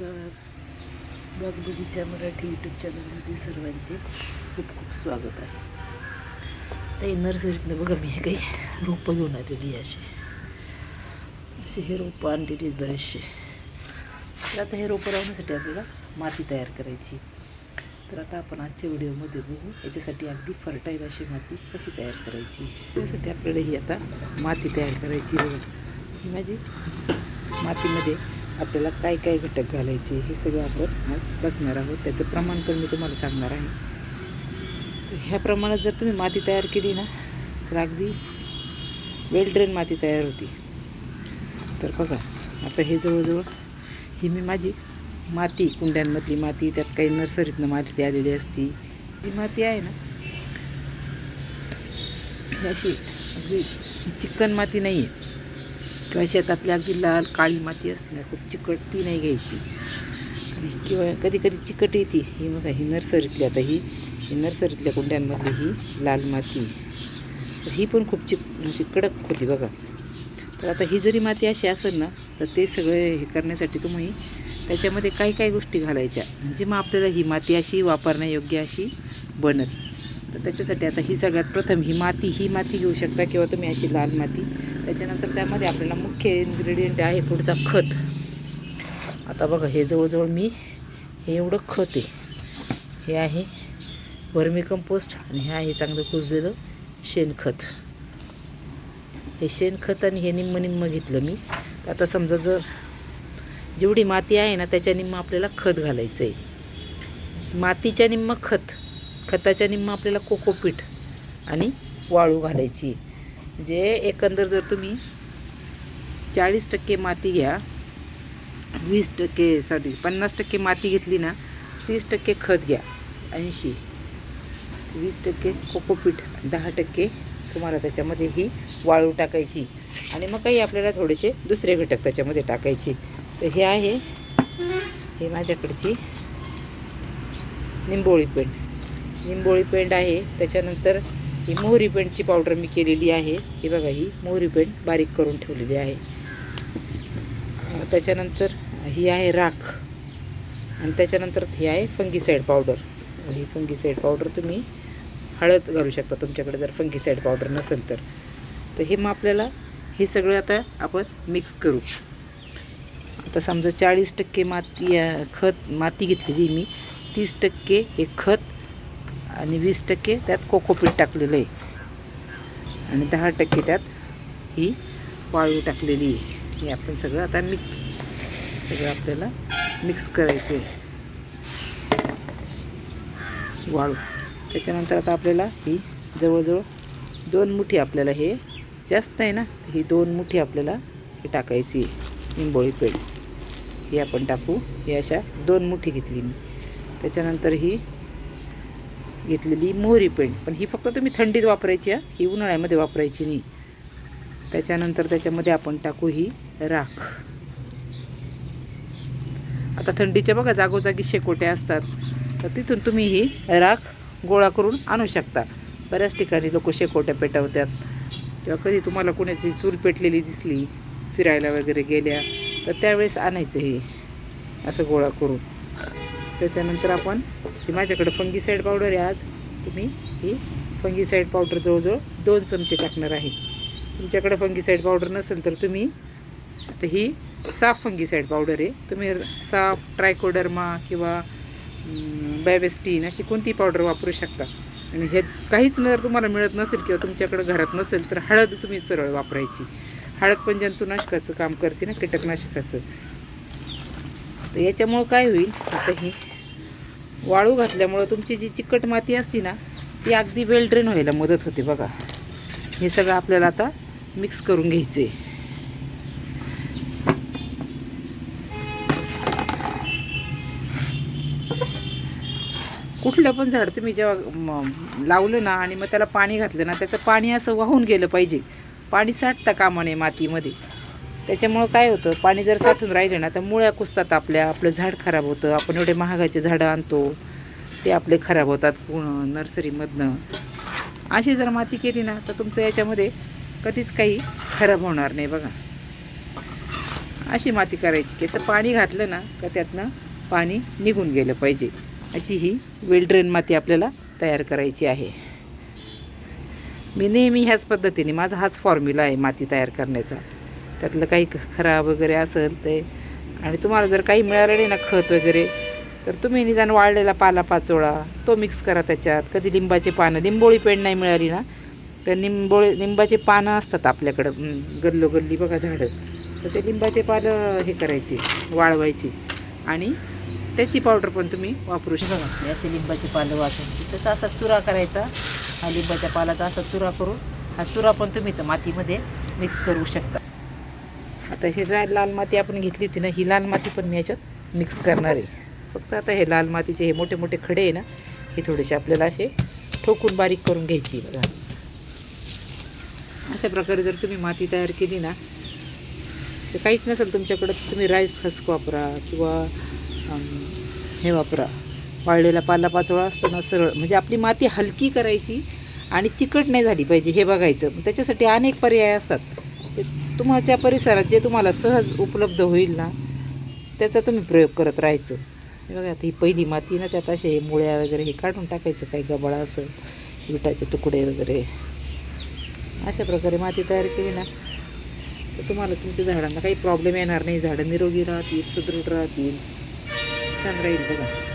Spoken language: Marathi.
नमस्कार. बाग बगीचा मराठी यूट्यूब चॅनलमध्ये सर्वांचे खूप खूप स्वागत आहे. ताई नर्सरीतनं बघा मी हे काही रोपं घेऊन आलेली असे असे हे रोपं आणलेली आहेत बरेचसे. तर आता हे रोपं लावण्यासाठी आपल्याला माती तयार करायची. तर आता आपण आजच्या व्हिडिओमध्ये बघू याच्यासाठी अगदी फर्टाईल अशी माती कशी तयार करायची. त्यासाठी आपल्याला ही आता माती तयार करायची बघा. ही माझी मातीमध्ये आपल्याला काय काय घटक घालायचे हे सगळं आपण आज बघणार आहोत. त्याचं प्रमाण पण मी तुम्हाला सांगणार आहे. ह्या प्रमाणात जर तुम्ही माती तयार केली ना तर अगदी वेल ड्रेन माती तयार होती. तर बघा आता हे जवळजवळ ही मी माझी माती कुंड्यांमधली माती त्यात काही नर्सरीतनं माती आलेली असती. ही माती आहे ना ही अशी अगदी चिकन माती नाही आहे किंवा शेतातली अगदी लाल काळी माती असते ना खूप चिकट ती नाही घ्यायची. आणि किंवा कधी कधी चिकट येते. ही बघा ही नर्सरीतली आता ही ही नर्सरीतल्या कुंड्यांमधली ही लाल माती. तर ही पण खूप चिक अशी कडक होती बघा. तर आता ही जरी माती अशी असेल ना तर ते सगळे हे करण्यासाठी तुम्ही त्याच्यामध्ये काही काही गोष्टी घालायच्या. म्हणजे मग आपल्याला ही माती अशी वापरण्यायोग्य अशी बनत तर त्याच्यासाठी आता ही सगळ्यात प्रथम ही माती ही माती घेऊ शकता किंवा तुम्ही अशी लाल माती. त्याच्यानंतर त्यामध्ये आपल्याला मुख्य इन्ग्रेडियंट आहे पुढचा खत. आता बघा हे जवळजवळ मी हे एवढं खत आहे. हे आहे वर्मी कंपोस्ट आणि हे आहे चांगलं कुजलेलं शेणखत. हे शेणखत आणि हे निम्म निम्म घेतलं मी. आता समजा जर जेवढी माती आहे ना त्याच्या निम्म आपल्याला खत घालायचं आहे मातीच्या निम्म खत. खताच्या निम्म आपल्याला कोकोपीठ आणि वाळू घालायची. जे एकंदर जर तुम्ही चाळीस टक्के माती घ्या वीस टक्के सॉरी पन्नास टक्के माती घेतली ना तीस टक्के खत घ्या ऐंशी वीस टक्के कोकोपीठ दहा टक्के तुम्हाला त्याच्यामध्ये ही वाळू टाकायची. आणि मग काही आपल्याला थोडेसे दुसरे घटक त्याच्यामध्ये टाकायचे. तर हे आहे हे माझ्याकडची निंबोळी पेंट निंबोळी पेंड आहे. त्याच्यानंतर ही मोहरी पेंटची पावडर मी केलेली आहे. ही बघा ही मोहरी पेंट बारीक करून ठेवलेली आहे. त्याच्यानंतर ही आहे राख. आणि त्याच्यानंतर ही आहे फंगीसाईड पावडर ही फंगीसाईड पावडर तुम्ही हळद घालू शकता तुमच्याकडे जर फंगीसाईड पावडर नसेल तर. तर हे मग आपल्याला हे सगळं आता आपण मिक्स करू. आता समजा चाळीस टक्के माती खत माती घेतलेली मी. तीस टक्के हे खत आणि वीस टक्के त्यात कोकोपीठ टाकलेलं आहे. आणि दहा टक्के त्यात ही वाळू टाकलेली आहे. हे आपण सगळं आता मिक्स सगळं आपल्याला मिक्स करायचं आहे. वाळू. त्याच्यानंतर आता आपल्याला ही जवळजवळ दोन मुठी आपल्याला हे जास्त आहे ना ही दोन मुठी आपल्याला हे टाकायची आहे. निंबोळी पेड ही आपण टाकू. ही अशा दोन मुठी घेतली मी. त्याच्यानंतर ही घेतलेली मोहरी पेंट पण ही फक्त तुम्ही थंडीत वापरायची आहे ही उन्हाळ्यामध्ये वापरायची नाही. त्याच्यानंतर त्याच्यामध्ये आपण टाकू ही राख. आता थंडीच्या बघा जागोजागी शेकोट्या असतात. तर तिथून तुम्ही ही राख गोळा करून आणू शकता. बऱ्याच ठिकाणी लोक शेकोट्या पेटवतात. किंवा कधी तुम्हाला कोणाची चूल पेटलेली दिसली फिरायला वगैरे गेल्या तर त्यावेळेस आणायचं हे असं गोळा करून. त्याच्यानंतर आपण ही माझ्याकडं फंगीसाईड पावडर आहे आज. तुम्ही ही फंगीसाईड पावडर जवळजवळ दोन चमचे टाकणार आहे. तुमच्याकडं फंगीसाईड पावडर नसेल तर तुम्ही आता ही साफ फंगीसाईड पावडर आहे. तुम्ही साफ ट्रायकोडर्मा किंवा बॅवेस्टीन अशी कोणती पावडर वापरू शकता. आणि हे काहीच जर तुम्हाला मिळत नसेल किंवा तुमच्याकडं घरात नसेल तर हळद तुम्ही सरळ वापरायची. हळद पण जंतुनाशकाचं काम करते ना कीटकनाशकाचं. तर याच्यामुळं काय होईल? आता ही वाळू घातल्यामुळं तुमची जी चिकट माती असते ना ती अगदी वेल ड्रेन व्हायला मदत होते बघा. हे सगळं आपल्याला आता मिक्स करून घ्यायचं आहे कुठलं पण झाड तुम्ही जेव्हा लावलं ना आणि मग त्याला पाणी घातलं ना त्याचं पाणी असं वाहून गेलं पाहिजे. पाणी साठता कामा नये मातीमध्ये. त्याच्यामुळं काय होतं पाणी जर साठून राहिलं ना तर मुळ्या कुसतात आपल्या आपलं झाड खराब होतं. आपण एवढे महागाचे झाडं आणतो ते आपले खराब होतात पूर्ण नर्सरीमधनं. अशी जर माती केली ना तर तुमचं याच्यामध्ये कधीच काही खराब होणार नाही बघा. अशी माती करायची की असं पाणी घातलं ना का त्यातनं पाणी निघून गेलं पाहिजे. अशी ही वेल ड्रेन माती आपल्याला तयार करायची आहे. मी नेहमी ह्याच पद्धतीने माझा हाच फॉर्म्युला आहे माती तयार करण्याचा. त्यातलं काही खराब वगैरे असेल ते. आणि तुम्हाला जर काही मिळालं नाही ना खत वगैरे तर तुम्ही निदान वाळलेला पाला पाचोळा तो मिक्स करा त्याच्यात. कधी लिंबाचे पानं लिंबोळी पेंड नाही मिळाली ना तर निंबोळी लिंबाचे पानं असतात आपल्याकडं. गल्लोगल्ली बघा झाडं. तर ते लिंबाचे पानं हे करायचे वाळवायची. आणि त्याची पावडर पण तुम्ही वापरू शकता. असे लिंबाचे पानं वाटून. तसं असा चुरा करायचा. हा लिंबाच्या पालाचा असा चुरा करून हा चुरा पण तुम्ही तर मातीमध्ये मिक्स करू शकता. आता ही राय लाल माती आपण घेतली होती ना ही लाल माती पण मी याच्यात मिक्स करणार आहे. फक्त आता हे लाल मातीचे हे मोठे मोठे खडे आहे ना हे थोडेसे आपल्याला असे ठोकून बारीक करून घ्यायची बघा. अशा प्रकारे जर तुम्ही माती तयार केली ना तर काहीच नसेल तुमच्याकडं तुम्ही राईस हस्क वापरा किंवा हे वापरा. वाळलेला पाला पाचोळा असतो ना सरळ. म्हणजे आपली माती हलकी करायची आणि चिकट नाही झाली पाहिजे हे बघायचं. मग त्याच्यासाठी अनेक पर्याय असतात. ते तुमच्या परिसरात जे तुम्हाला सहज उपलब्ध होईल ना त्याचा तुम्ही प्रयोग करत राहायचं. बघा आता ही पहिली माती ना त्यात असे हे मुळ्या वगैरे हे काढून टाकायचं काही गबाळा असं विटाचे तुकडे वगैरे. अशा प्रकारे माती तयार केली ना तर तुम्हाला तुमच्या झाडांना काही प्रॉब्लेम येणार नाही. झाडं निरोगी राहतील सुदृढ राहतील. छान राहील बघा.